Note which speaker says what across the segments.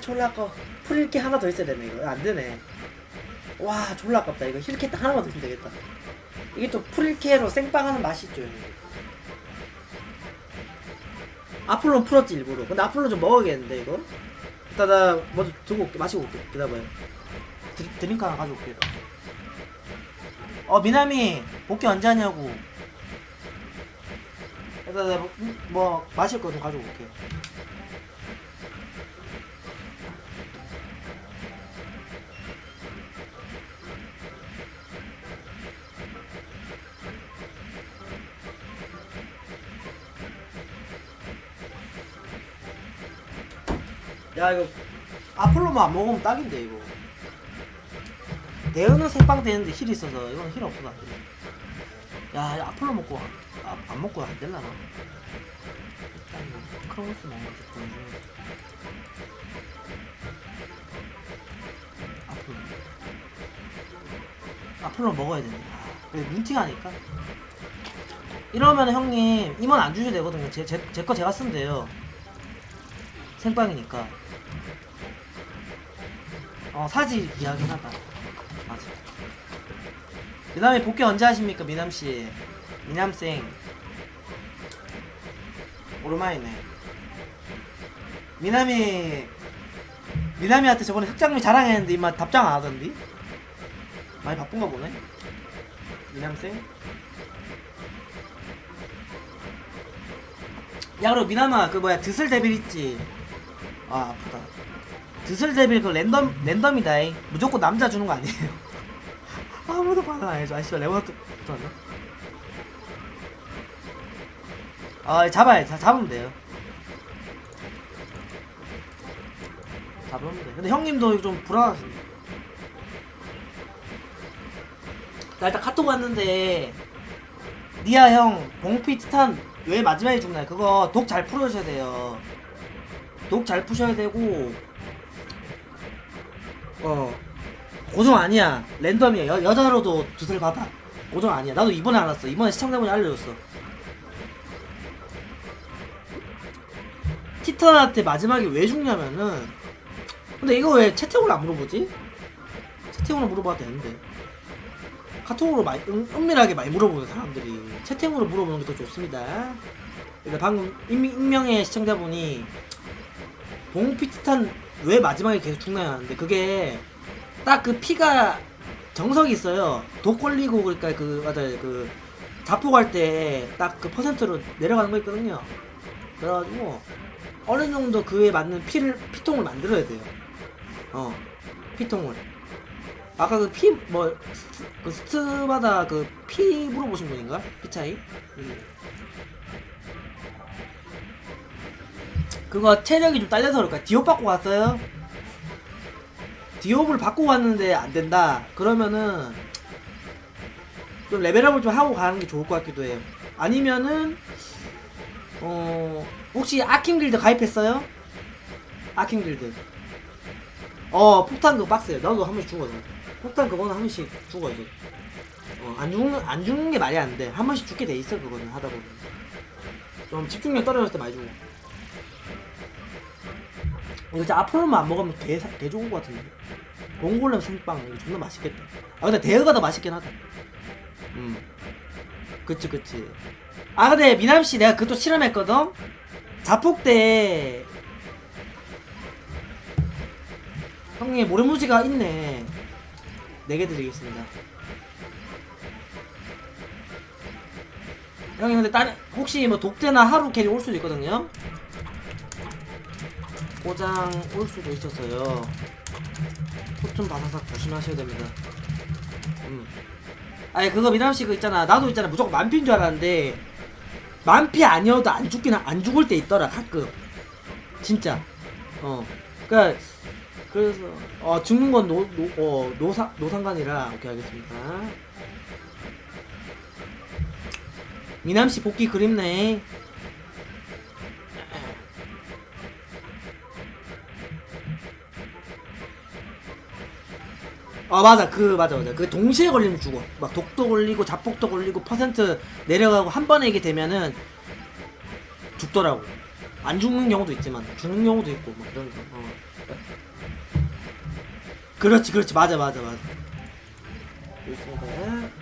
Speaker 1: 졸라 아까워 풀일게 하나 더 있어야 되네 이거. 안되네. 와 졸라 아깝다. 이거 힐캐 딱 하나만 더 있으면 되겠다. 이게 또 풀일캐로 생빵하는 맛이 있죠. 형님. 앞으로 풀었지 일부러. 근데 앞으로 좀 먹어야겠는데 이거? 일단 나 먼저 두고 올게. 마시고 올게. 기다려봐요. 드, 드링크 하나 가져올게 어 미남이 복귀 언제 하냐고. 일단 나 뭐, 뭐 마실 거 좀 가져올게 야 이거 아폴로만 안 먹으면 딱인데 이거. 대은은 생빵 되는데 힐 있어서 이건 힐 돼. 야 이거 아폴로 먹고 아, 안 먹고 안 될라나? 일단 크로스 먹는 돈 중에 아폴로. 아폴로 먹어야 되네. 아, 그래 뭉팅하니까. 이러면 형님 임원 안 주셔도 되거든요. 제제거 제가 쓰면 돼요. 생빵이니까 어 사지 이야긴 하다. 맞아. 그 다음에 복귀 언제 하십니까 미남씨? 미남생. 오랜만이네. 미남이 미남이한테 저번에 흑장미 자랑했는데 이마 답장 안 하던디? 많이 바쁜가 보네. 미남생? 야 그리고 미남아 그 뭐야 드슬 데빌 있지? 아 아프다 드슬 데빌 그 랜덤 랜덤이다잉. 무조건 남자 주는 거 아니에요? 아무도 반응 안 해줘. 아씨발 레오나트 붙었나 아 잡아야 자, 잡으면 돼요. 잡으면 돼. 근데 형님도 좀 불안하신데 나 일단 카톡 왔는데 니아 형 봉피 티탄 왜 마지막에 죽나요? 그거 독 잘 풀어주셔야 돼요. 독 잘 푸셔야 되고 어. 고정 아니야. 랜덤이야. 여, 여자로도 두슬 받아. 고정 아니야. 나도 이번에 알았어. 이번에 시청자분이 알려줬어. 티탄한테 마지막에 왜 죽냐면은 근데 이거 왜 채팅으로 안 물어보지? 채팅으로 물어봐도 되는데. 카톡으로 많이 은, 은밀하게 많이 물어보는 사람들이 채팅으로 물어보는 게 더 좋습니다. 근데 방금 익명, 익명의 시청자분이 봉피티탄 왜 마지막에 계속 죽나요? 하는데 그게 딱 그 피가 정석이 있어요. 독 걸리고 그러니까 그 맞아요. 그 자폭할 때 딱 그 퍼센트로 내려가는 거 있거든요. 그래가지고 어느 정도 그에 맞는 피를 피통을 만들어야 돼요. 어 피통을. 아까 그 피 뭐 그 스트마다 그 피 물어보신 분인가? 피 차이? 음. 그거 체력이 좀 딸려서 그럴까? 디옵 받고 갔어요? 디옵을 받고 갔는데 안 된다. 그러면은 좀 레벨업을 좀 하고 가는 게 좋을 것 같기도 해요. 아니면은 어 혹시 아킹 길드 가입했어요? 아킹 길드. 어 폭탄 그거 빡세요. 나도 한 번씩 죽어요 폭탄 그거는 한 번씩 죽어요 어안 죽는 안 죽는 게 말이 안돼한 번씩 죽게 돼 있어 그거는 하다 보면. 좀 집중력 떨어졌을 때 많이 죽어 이거 진짜 앞으로만 안 먹으면 개, 사- 개 좋은 것 같은데. 몽골렘 생빵 이거 존나 맛있겠다. 아 근데 대여가 더 맛있긴 하다. 음. 그치 그치. 아 근데 미남 씨 내가 그것도 실험했거든? 자폭 때 형님 모래무지가 있네. 4개 드리겠습니다. 형님 근데 다른 혹시 뭐 독대나 하루 캐리 올 수도 있거든요 고장 올 수도 있어서요. 코좀 바사삭 조심하셔야 됩니다. 음. 아니 그거 미남씨 그 있잖아. 나도 있잖아. 무조건 만피인 줄 알았는데 만피 아니어도 안 죽긴 하- 안 죽을 때 있더라 가끔. 진짜. 어. 그니까 그래서 어 죽는 건 노 노 어 노상 노상관이라 오케이 알겠습니다. 미남씨 복귀 그립네 아 맞아. 그 맞아 맞아. 그 동시에 걸리면 죽어. 막 독도 걸리고 자폭도 걸리고 퍼센트 내려가고 한 번에 이게 되면은 죽더라고. 안 죽는 경우도 있지만 죽는 경우도 있고 막 그런 거 어. 그렇지 그렇지. 맞아 맞아 맞아. 좋습니다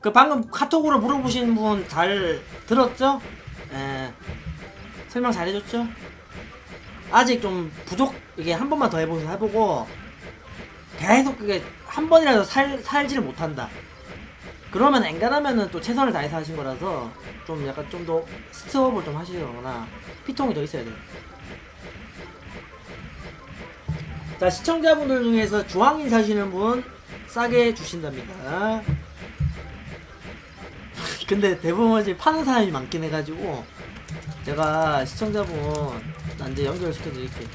Speaker 1: 그 방금 카톡으로 물어보신 분 잘 들었죠? 예. 설명 잘 해줬죠? 아직 좀 부족 이게 한 번만 더 해보고 해보고 계속 그게 한 번이라도 살 살지를 못한다. 그러면 엔간하면은 또 최선을 다해서 하신 거라서 좀 약간 좀 더 스트업을 좀 하시거나 피통이 더 있어야 돼요. 자 시청자분들 중에서 주황인 사시는 분 싸게 주신답니다. 근데 대부분 이제 파는 사람이 많긴 해가지고 제가 시청자분 나한테 연결시켜 드릴게.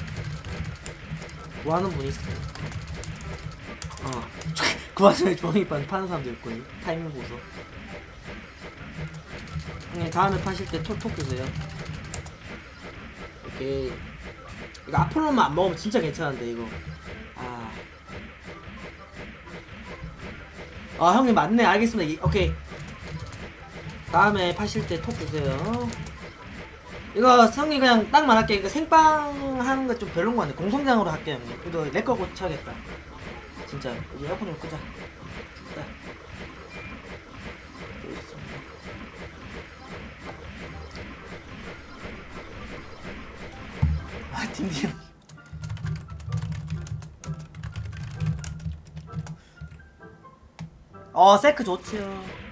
Speaker 1: 뭐 하는 분이 있어요. 어. 그 와중에 주황이판 파는 사람도 있고 타이밍 보소. 형님 다음에 파실 때 톡톡 주세요. 오케이. 이거 앞으로만 안 먹으면 진짜 괜찮은데 이거. 아. 아 형님 맞네 알겠습니다. 이- 오케이. 다음에 파실 때 톡 주세요. 이거 형님 그냥 딱 말할게. 이거 생빵 하는 거 좀 별론 거 같네. 공성장으로 할게요 형님. 이거 내 거 고쳐야겠다. 진짜 이제 에어컨 좀 끄자. 아 딘딘. 어 세크 좋지요.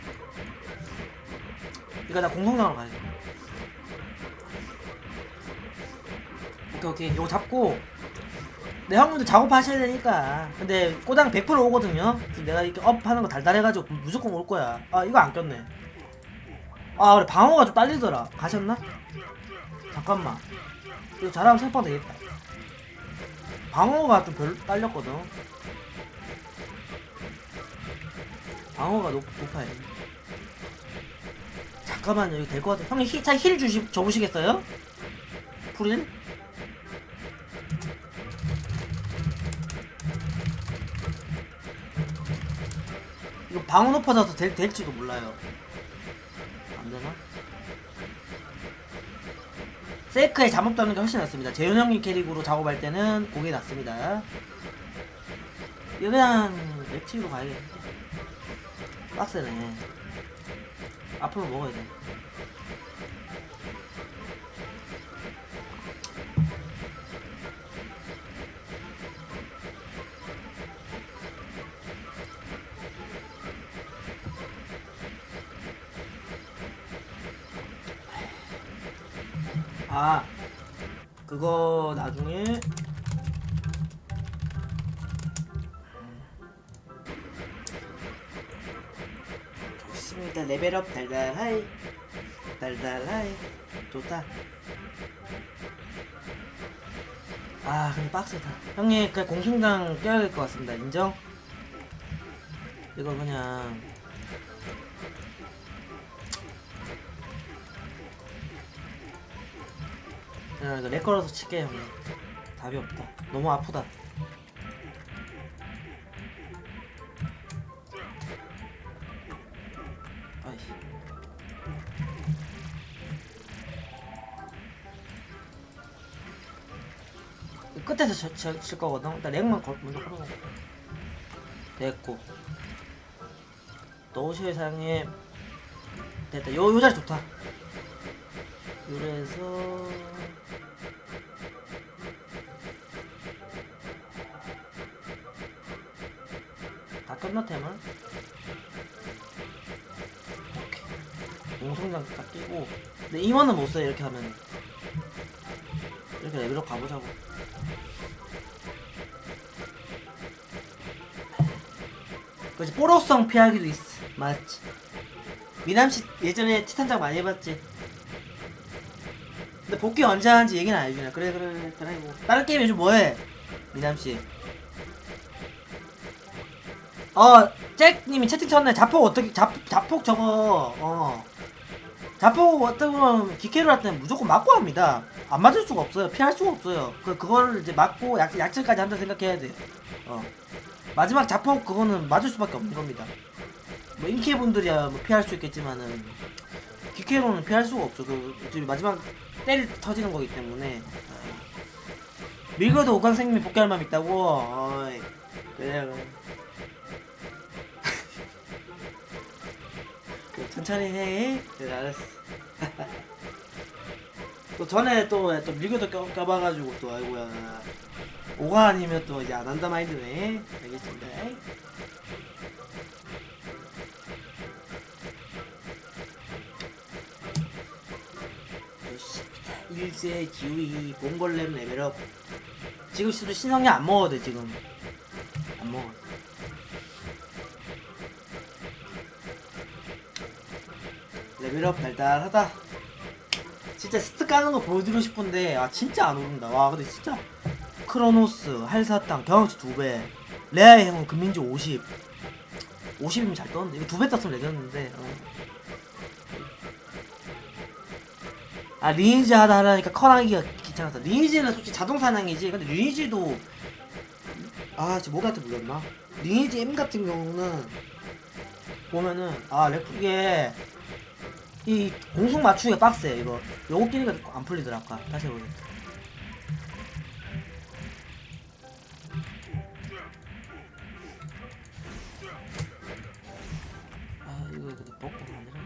Speaker 1: 이거 나 공성장으로 가야? 돼. 오케이 오케이. 이거 잡고. 내 형님도 작업하셔야 되니까. 근데 꼬당 100% 오거든요. 지금 내가 이렇게 업 하는 거 달달해가지고 무조건 올 거야. 아 이거 안 꼈네. 아 그래 방어가 좀 딸리더라. 가셨나? 잠깐만. 이거 잘하면 생방 되겠다. 방어가 좀별 딸렸거든. 방어가 높, 높아요 잠깐만요 이거 될것 같아 형님 힐, 힐 주시, 줘보시겠어요? 풀일? 이거 방어 높아져서 될, 될지도 몰라요. 안 되나? 세이크에 잠옷 따는 게 훨씬 낫습니다. 재현 형님 캐릭으로 작업할 때는 그게 낫습니다. 이거 그냥 맵치로 가야겠네. 빡세네. 앞으로 먹어야 돼. 아 그거 나중에 레벨업 달달하이 달달하이 좋다. 아 근데 빡세다. 형님 그 공중장 껴야 될 것 같습니다. 인정? 이거 그냥. 그냥 이거 렉 걸어서 칠게 형님. 답이 없다. 너무 아프다 끝에서 쳐, 쳐, 칠 거거든. 일단 렉만 걸, 먼저 걸어놓고 됐고. 노시의 사장님. 됐다. 요, 요 자리 좋다. 그래서. 다 끝났다면 오케이. 공성장 딱 끼고. 근데 임원은 못 써요 이렇게 하면 이렇게 레벨업 가보자고 그렇지 뽀록성 피하기도 있어 맞지. 미남씨 예전에 티탄장 많이 해봤지. 근데 복귀 언제 하는지 얘기는 안 해주냐 그래 그래 그래 뭐 다른 게임 요즘 뭐해 미남씨? 어 잭님이 채팅 쳤네. 자폭 어떻게 자, 자폭 저거 어. 자폭 어떻게 보면 기캐를 할 때는 무조건 맞고 합니다. 안 맞을 수가 없어요. 피할 수가 없어요. 그, 그거를 이제 맞고 약, 약점까지 한다 생각해야 돼요 어 마지막 자폭 그거는 맞을 수밖에 없는 겁니다. 뭐 인케 분들이야 뭐 피할 수 있겠지만은 기케로는 피할 수가 없죠. 그 마지막 때 터지는 거기 때문에 밀고도 오강생님이 복귀할 마음 있다고. 어이, 그래 그래. 천천히 해. 그래 알았어. 또 전에 또, 또 밀고도 껴, 껴봐가지고 또 아이고야. 오가 아니면 또 이제 안 한다 마인드네. 알겠습니다. 일세 기우이 몽골렘 레벨업. 지금 시도 신성이 안 먹어도 돼 지금. 안 먹어. 레벨업 달달하다. 진짜 스트 까는 거 보여드리고 싶은데 아 진짜 안 오른다. 와 근데 진짜 크로노스, 할사탕, 경험치 2배, 레아의 행운, 금민지 50. 50이면 잘 떴는데 이거 두배 떴으면 레전드인데. 어. 아 리니지 하다 하니까 커나기가 귀찮아서 리니지는 솔직히 자동 사냥이지. 근데 리니지도 아 지금 뭐한테 물렸나? 리니지 M 같은 경우는 보면은 아 렉, 이게 이 공속 맞추기가 빡세 이거 요거 끼니까 안 풀리더라 아까. 다시 해보겠다 아 이거 근데 먹고 아니라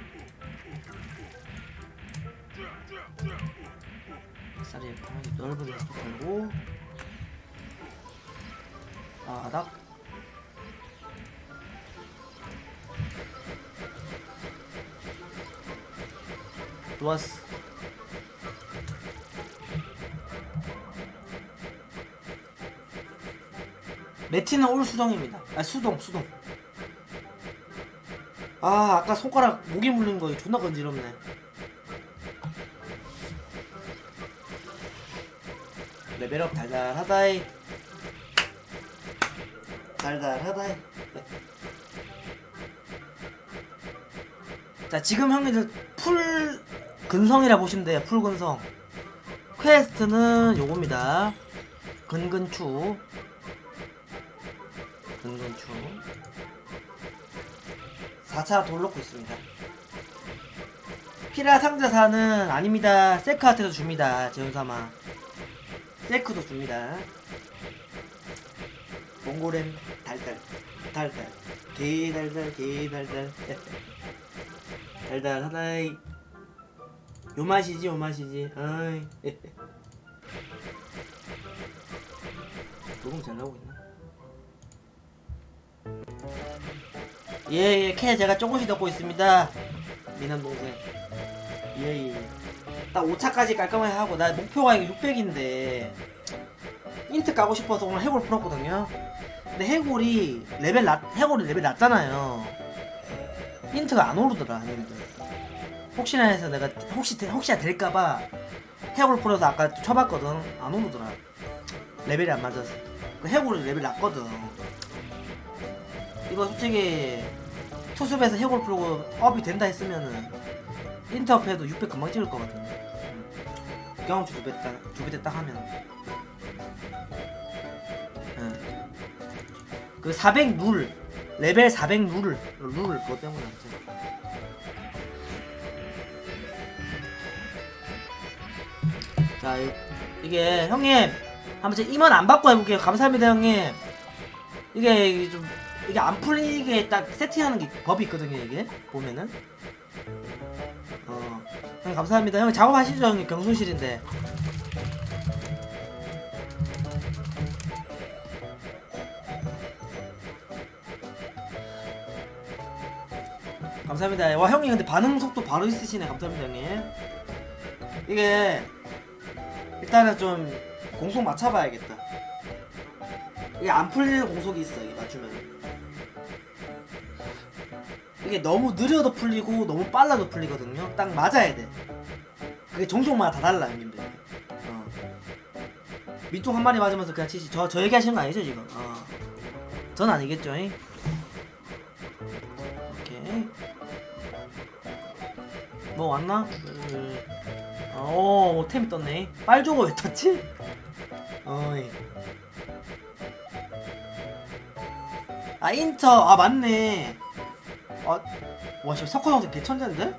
Speaker 1: 쌀이 편하게 넓은 데서 걸고. 아 아닥. 좋았어 메티는 올 수동입니다. 아 수동 수동. 아 아까 손가락 목이 물린 거 존나 건지럽네. 레벨업 달달하다이. 달달하다이. 자 지금 형님들 풀 근성이라 보시면 돼요. 풀 근성. 퀘스트는 요겁니다. 근근추 근근추 4차 돌 넣고 있습니다. 피라 상자사는 아닙니다. 세크한테도 줍니다. 재훈삼아. 세크도 줍니다. 몽골엔 달달 달달 개달달 개달달 달달 하나이. 요 맛이지 요 맛이지. 아이. 녹음 잘 나오고 있나? 예예 캐 제가 조금씩 넣고 있습니다. 미남 동생. 예예. 딱 5차까지 깔끔하게 하고 나 목표가 이거 600인데. 인트 까고 싶어서 오늘 해골 풀었거든요. 근데 해골이 레벨 낮 해골이 레벨 낮잖아요. 힌트가 안 오르더라 형님들. 혹시나 해서 내가 혹시 되- 혹시나 될까봐 해골 풀어서 아까 쳐봤거든. 안 오르더라. 레벨이 안 맞아서. 그 해골이 레벨 낮거든 이거 솔직히 투습에서 해골 풀고 업이 된다 했으면은 인터업해도 600 금방 찍을 거거든 음. 경험치 두배 딱, 두배 딱 하면 응. 그400 룰, 레벨 400 룰을, 룰을 그것 때문에 했지. 자, 이, 이게, 형님, 한번 제 임원 안 받고 해볼게요. 감사합니다, 형님. 이게 좀, 이게 안 풀리게 딱 세팅하는 게 법이 있거든요, 이게. 보면은. 어. 형, 감사합니다. 형, 작업하시죠, 형님. 경순실인데. 감사합니다. 와 형님 근데 반응 속도 바로 있으시네. 감사합니다 형님. 이게 일단은 좀 공속 맞춰봐야겠다. 이게 안 풀리는 공속이 있어. 이게 맞추면. 이게 너무 느려도 풀리고 너무 빨라도 풀리거든요. 딱 맞아야 돼. 그게 종종마다 다 달라 형님들. 어. 밑통 한 마리 맞으면서 그냥 치시. 저, 저 얘기하시는 거 아니죠 지금? 어. 전 아니겠죠? 잉? 오케이. 뭐 왔나? 음. 템이 떴네. 빨조가 왜 떴지? 어이. 아 인터 아 맞네 아, 와 지금 석호 형들 개천재인데?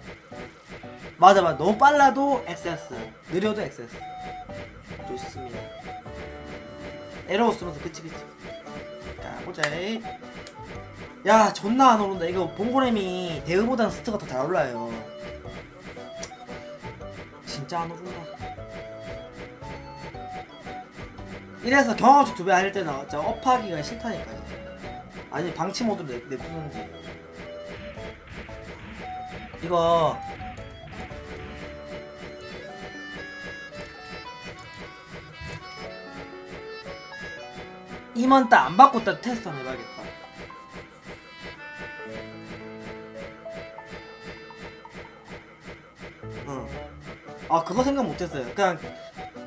Speaker 1: 맞아 맞아. 너무 빨라도 XS 느려도 XS 좋습니다. 에러우스로서 그치 그치. 자 보자. 야 존나 안 오른다. 이거 봉고렘이 대우보다는 스트가 더 잘 올라요. 진짜 안 오른다. 이래서 경험치 두배 할 때는 진짜 업하기가 싫다니까요. 아니 방치 모드로 내, 냅두는지 이거. 임원 따안 받고 따 테스트 한번 해봐야겠다. 응. 아 그거 생각 못했어요. 그냥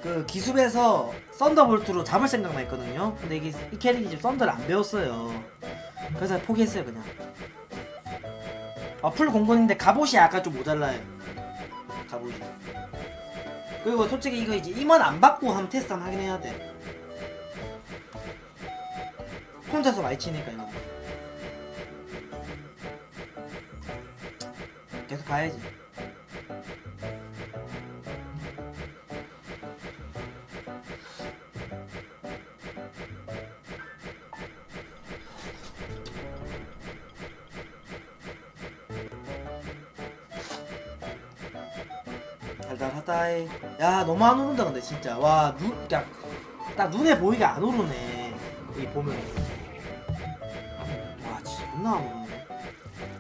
Speaker 1: 그 기습에서 썬더볼트로 잡을 생각만 했거든요. 근데 이게 이 캐릭이 지금 썬더를 안 배웠어요. 그래서 포기했어요 그냥 아, 풀 공군인데 갑옷이 약간 좀 모자라요. 갑옷이. 그리고 솔직히 이거 이제 임원 안 받고 한번 테스트 한번 하긴 해야 돼. 혼자서 많이 치니까 이거. 계속 가야지. 달달하다이. 야 너무 안 오른다 근데 진짜. 와 눈, 그냥 딱 눈에 보이게 안 오르네. 이 보면. 와 진짜 존나 안 오르네.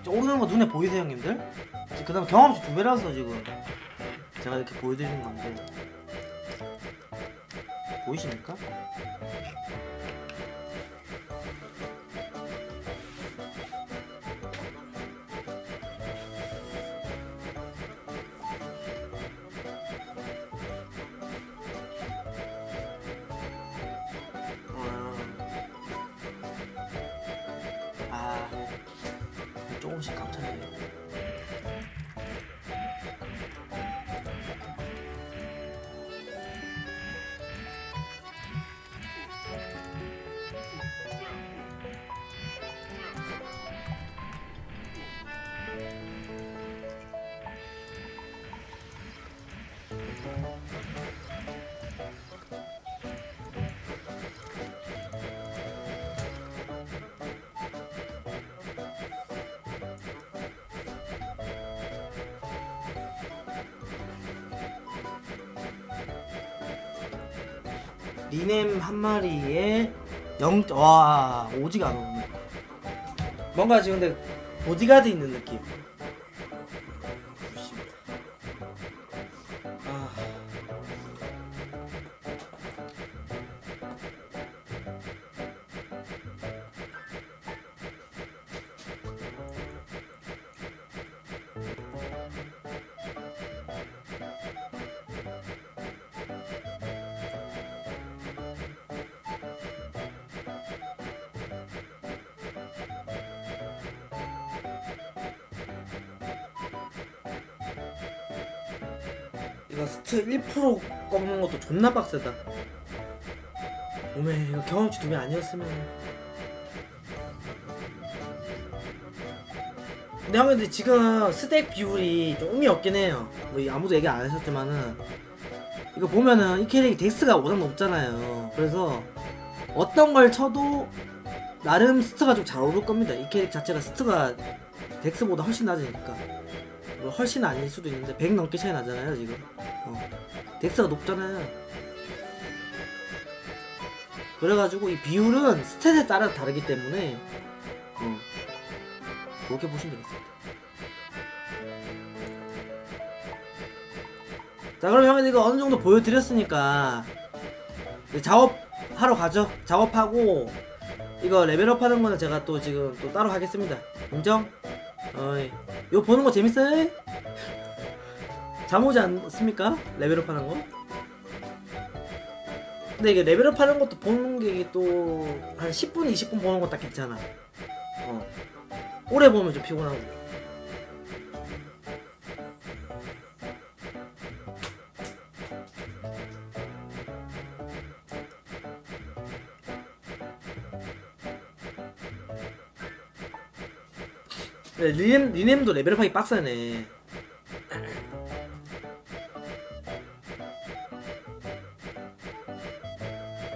Speaker 1: 진짜 오르는 거 눈에 보이세요 형님들? 그 다음 경험치 두 배라서 지금 제가 이렇게 보여드리는 건데 보이십니까? 리넴 한 마리에 0. 와 오지가 안 오네. 뭔가 지금 근데 보디가드 있는 느낌. 이거 스트 1% 꺾는 것도 존나 빡세다. 오메 이거 경험치 두 배 아니었으면. 근데 형 근데 지금 스택 비율이 좀 의미 없긴 해요. 뭐 아무도 얘기 안 하셨지만은 이거 보면은 이 캐릭이 덱스가 워낙 높잖아요. 그래서 어떤 걸 쳐도 나름 스트가 좀 잘 오를 겁니다. 이 캐릭 자체가 스트가 덱스보다 훨씬 낮으니까. 뭐 훨씬 아닐 수도 있는데 100 넘게 차이 나잖아요 지금 어. 덱스가 높잖아요 그래가지고 이 비율은 스탯에 따라 다르기 때문에 어. 그렇게 보시면 되겠습니다 자 그럼 형은 이거 어느 정도 보여드렸으니까 작업하러 가죠 작업하고 이거 레벨업 하는 거는 제가 또 지금 또 따로 하겠습니다 인정? 어이 이거 보는 거 재밌어요? 잠 오지 않습니까? 레벨업 하는 거? 근데 이게 레벨업 하는 것도 보는 게 또 한 10분, 20분 보는 거딱 괜찮아. 어. 오래 보면 좀 피곤하고. 네, 리넴, 리넴도 레벨업하기 빡세네.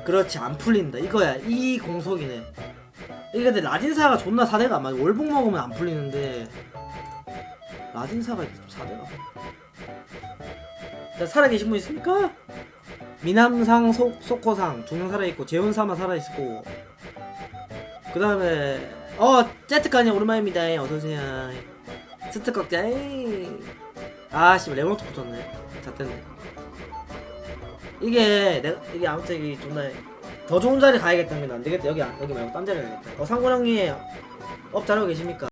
Speaker 1: 그렇지 안 풀린다. 이거야 이 공속이네. 이게 근데 라딘사가 존나 사대가 안 맞아 월북 먹으면 안 풀리는데. 라딘사가 이렇게 좀 사대가? 자 살아계신 분 있습니까? 미남상 소, 소코상. 두 명 살아있고 재훈사만 살아있고. 그 다음에 어 제트카니 오랜만입니다. 어서오세요. 스트꺽자 아 씨 레몬트 붙었네. 자 됐네. 이게 내가 이게 아무튼 이게 존나 더 좋은 자리 가야겠다는 게 안 되겠다. 여기 안- 여기 말고 딴 자리 가야겠다. 어 상고랑님 업 잘하고 계십니까?